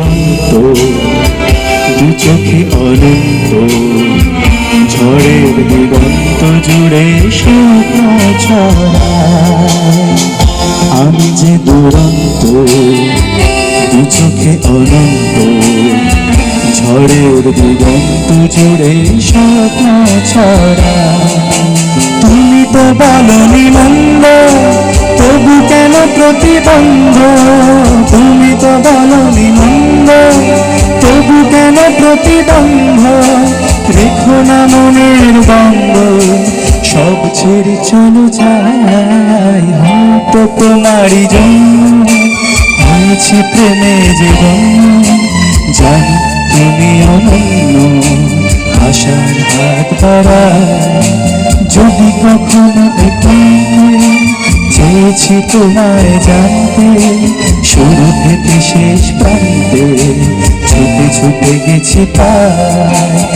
দুরন্ত দু চোখে অনন্ত ঝড়ের দিগন্ত জুড়ে স্বপ্ন ছড়ায়। আমি যে দুরন্ত, দু চোখে অনন্ত ঝড়ের দিগন্ত জুড়ে স্বপ্ন ছড়ায়। তুমি তো বলনি মন্দ তবু কেন প্রতিবন্ধ? প্রতিবন্ধ, রেখো না মনের বন্ধ সব ছেড়ে চলো যাই, হয়তো তোমারই জন্য হয়েছে প্রেমে জীবন জানি তুমি অনন্য আশার হাত বাড়ায় যদি কখনো চেয়েছি তোমায় জানতে, শুরু থেকে শেষ প্রান্তে। ছুটে গেছি পায়